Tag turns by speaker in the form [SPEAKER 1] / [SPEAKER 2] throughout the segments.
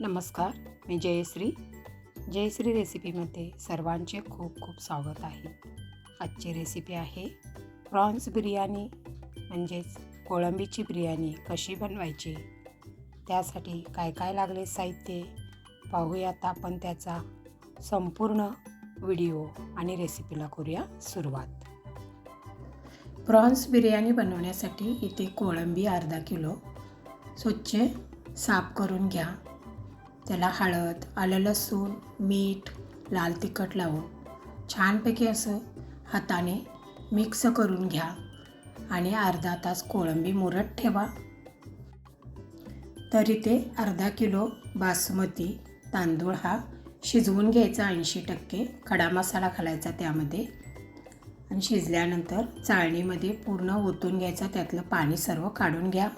[SPEAKER 1] नमस्कार मी जयश्री. जयश्री रेसिपीमध्ये सर्वांचे खूप खूप स्वागत आहे. आजची रेसिपी आहे प्रॉन्स बिर्याणी म्हणजेच कोळंबीची बिर्याणी कशी बनवायची? त्यासाठी काय काय लागले साहित्य? पाहूयात आपण त्याचा संपूर्ण व्हिडिओ आणि रेसिपीला करूया सुरुवात. प्रॉन्स बिर्याणी बनवण्यासाठी इथे कोळंबी अर्धा किलो स्वच्छ साफ करून घ्या. त्याला हळद आलं लसूण मीठ लाल तिखट लावून छानपैकी असं हाताने मिक्स करून घ्या आणि अर्धा तास कोळंबी मुरत ठेवा. तरी ते अर्धा किलो बासमती तांदूळ हा शिजवून घ्यायचा ऐंशी टक्के खडा मसाला घालायचा त्यामध्ये आणि शिजल्यानंतर चाळणीमध्ये पूर्ण ओतून घ्यायचा त्यातलं पाणी सर्व काढून घ्या.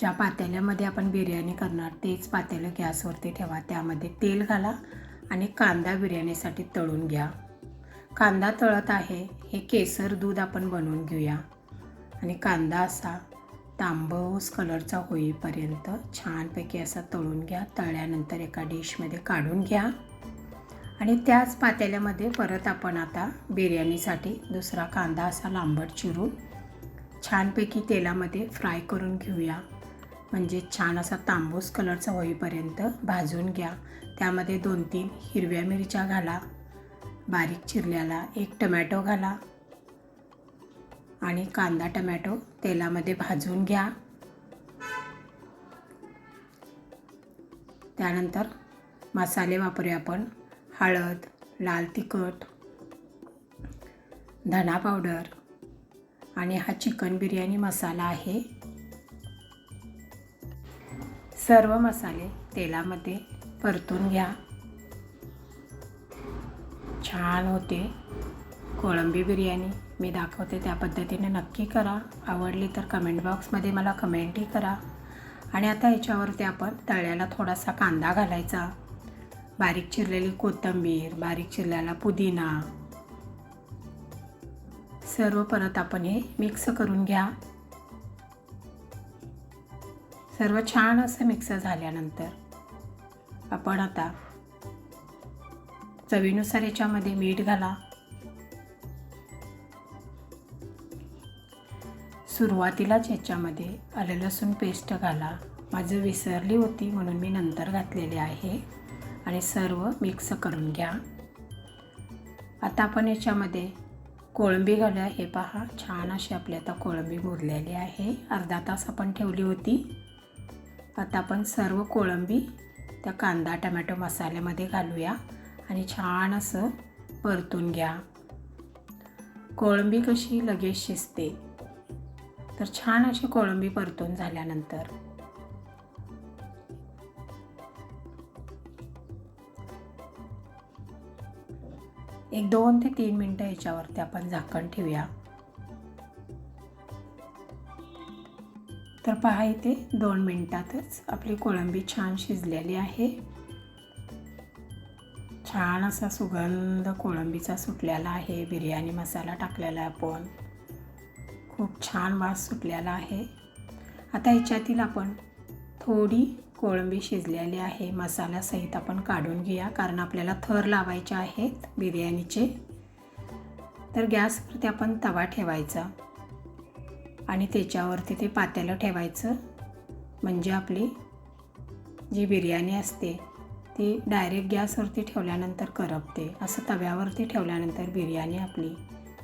[SPEAKER 1] ज्या पातेल्यामध्ये आपण बिर्याणी करणार तेच पातेलं गॅसवरती ठेवा. त्यामध्ये तेल घाला आणि कांदा बिर्याणीसाठी तळून घ्या. कांदा तळत आहे हे केसर दूध आपण बनवून घेऊया. आणि कांदा असा तांबूस कलरचा होईपर्यंत छानपैकी असा तळून घ्या. तळल्यानंतर एका डिशमध्ये काढून घ्या. आणि त्याच पातेल्यामध्ये परत आपण आता बिर्याणीसाठी दुसरा कांदा असा लांबट चिरून छानपैकी तेलामध्ये फ्राय करून घेऊया. म्हणजे छान असा तांबूस कलरचा होईपर्यंत भाजून घ्या. त्यामध्ये दोन तीन हिरव्या मिरच्या घाला. बारीक चिरल्याला एक टमॅटो घाला. आणि कांदा टमॅटो तेलामध्ये भाजून घ्या. त्यानंतर मसाले वापरूया आपण. हळद लाल तिखट धना पावडर आणि हा चिकन बिर्याणी मसाला आहे. सर्व मसाले तेलामध्ये परतून घ्या. छान होते. कोळंबी बिर्याणी मी दाखवते त्या पद्धतीने नक्की करा. आवडली तर कमेंट बॉक्समध्ये मला कमेंटही करा. आणि आता याच्यावरती आपण तळ्याला थोडासा कांदा घालायचा. बारीक चिरलेली कोथिंबीर बारीक चिरलेला पुदिना. सर्व परत आपण हे मिक्स करून घ्या. सर्व छान असं मिक्स झाल्यानंतर आपण आता चवीनुसार याच्यामध्ये मीठ घाला. सुरुवातीलाच याच्यामध्ये आलं लसूण पेस्ट घाला. माझं विसरली होती म्हणून मी नंतर घातलेले आहे. आणि सर्व मिक्स करून घ्या. आता आपण याच्यामध्ये कोळंबी घालूया. हे पहा छान अशी आपली आता कोळंबी मुरलेली आहे. अर्धा तास आपण ठेवली होती. आता आपण सर्व कोळंबी त्या कांदा टमॅटो मसाल्यामध्ये घालूया आणि छान असं परतून घ्या. कोळंबी कशी लगेच शिजते. तर छान अशी कोळंबी परतून झाल्यानंतर. एक दोन ते तीन मिनटं याच्यावरती आपण झाकण ठेवूया. तर पहा इथे दोन मिनटातच आपली कोळंबी छान शिजलेली आहे. छान असा सुगंध कोळंबीचा सुटलेला आहे. बिर्याणी मसाला टाकलेला आहे आपण. खूप छान वास सुटलेला आहे. आता ह्याच्यातील आपण थोडी कोळंबी शिजलेली आहे. मसाल्यासहित आपण काढून घेऊया कारण आपल्याला थर लावायचे आहेत बिर्याणीचे. तर गॅसवरती आपण तवा ठेवायचा. आणि त्याच्यावरती ते पातेलं ठेवायचं. म्हणजे आपली जी बिर्याणी असते ती डायरेक्ट गॅसवरती ठेवल्यानंतर करपते. असं तव्यावरती ठेवल्यानंतर बिर्याणी आपली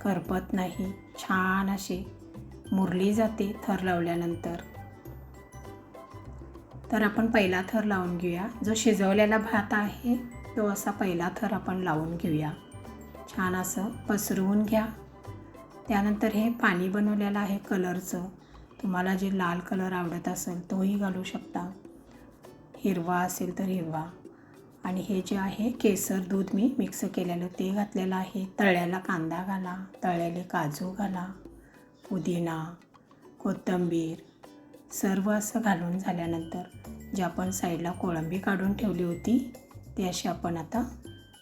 [SPEAKER 1] करपत नाही. छान अशी मुरली जाते थर लावल्यानंतर. तर आपण पहिला थर लावून घेऊया. जो शिजवलेला भात आहे तो असा पहिला थर आपण लावून घेऊया. छान असं पसरवून घ्या. त्यानंतर हे पाणी बनवलेलं आहे कलरचं. तुम्हाला जे लाल कलर आवडत असेल तोही घालू शकता. हिरवा असेल तर हिरवा. आणि हे जे आहे केसर दूध मी मिक्स केलेलं. ते घातलेलं आहे. तळ्याला कांदा घाला. तळलेले काजू घाला. पुदिना कोथिंबीर सर्व असं घालून झाल्यानंतर जे आपण साईडला कोळंबी काढून ठेवली होती ती अशी आपण आता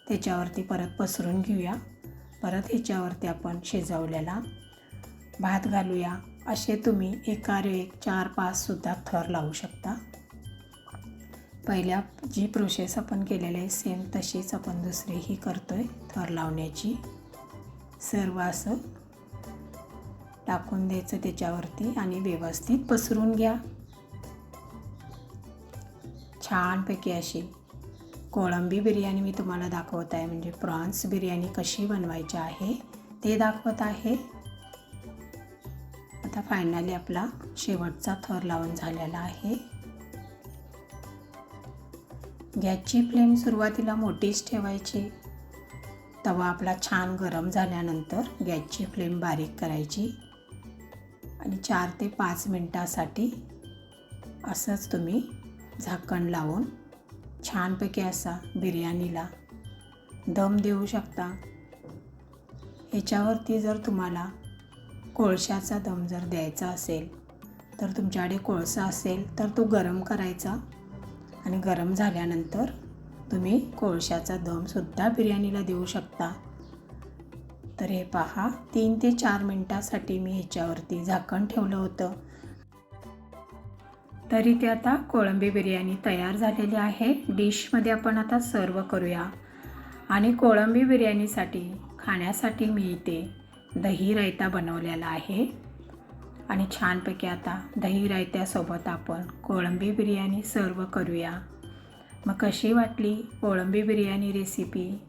[SPEAKER 1] त्याच्यावरती परत पसरून घेऊया. परत ह्याच्यावरती आपण शिजवलेला भात घालूया. असे तुम्ही एकावर एक चार पाचसुद्धा थर लावू शकता. पहिल्या जी प्रोसेस आपण केलेली आहे सेम तशीच आपण दुसरीही करतो आहे थर लावण्याची. सर्व असं टाकून द्यायचं त्याच्यावरती आणि व्यवस्थित पसरून घ्या. छानपैकी अशी कोळंबी बिर्याणी मी तुम्हाला दाखवत आहे. म्हणजे प्रॉन्स बिर्याणी कशी बनवायची आहे ते दाखवत आहे. आता फायनली आपला शेवटचा थर लावून झालेला आहे. गॅसची फ्लेम सुरुवातीला मोठीच ठेवायची. तवा आपला छान गरम झाल्यानंतर गॅसची फ्लेम बारीक करायची. आणि चार ते पाच मिनटासाठी असंच तुम्ही झाकण लावून छानपैकी असा बिर्याणीला दम देऊ शकता. ह्याच्यावरती जर तुम्हाला कोळशाचा दम जर द्यायचा असेल तर तुमच्याकडे कोळसा असेल तर तो गरम करायचा. आणि गरम झाल्यानंतर तुम्ही कोळशाचा दमसुद्धा बिर्याणीला देऊ शकता. तर हे पहा तीन ते चार मिनटासाठी मी ह्याच्यावरती झाकण ठेवलं होतं. तरी ते आता कोळंबी बिर्याणी तयार झालेली आहे. डिशमध्ये आपण आता सर्व करूया. आणि कोळंबी बिर्याणीसाठी खाण्यासाठी मी इथे दही रायता बनवलेला आहे. आणि छानपैकी आता दही रायत्यासोबत आपण कोळंबी बिर्याणी सर्व करूया. मग कशी वाटली कोळंबी बिर्याणी रेसिपी?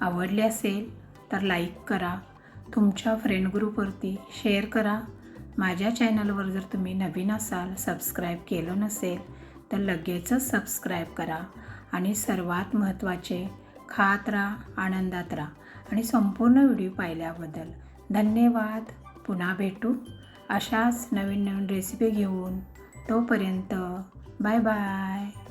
[SPEAKER 1] आवडली असेल तर लाईक करा. तुमच्या फ्रेंड ग्रुपवरती शेअर करा. माझ्या चॅनलवर जर तुम्ही नवीन असाल सबस्क्राईब केलं नसेल तर लगेचच सबस्क्राईब करा आणि सर्वात महत्त्वाचे खात राहा आनंदात राहा आणि संपूर्ण व्हिडिओ पाहिल्याबद्दल धन्यवाद. पुन्हा भेटू अशाच नवीन नवीन रेसिपी घेऊन. तोपर्यंत बाय बाय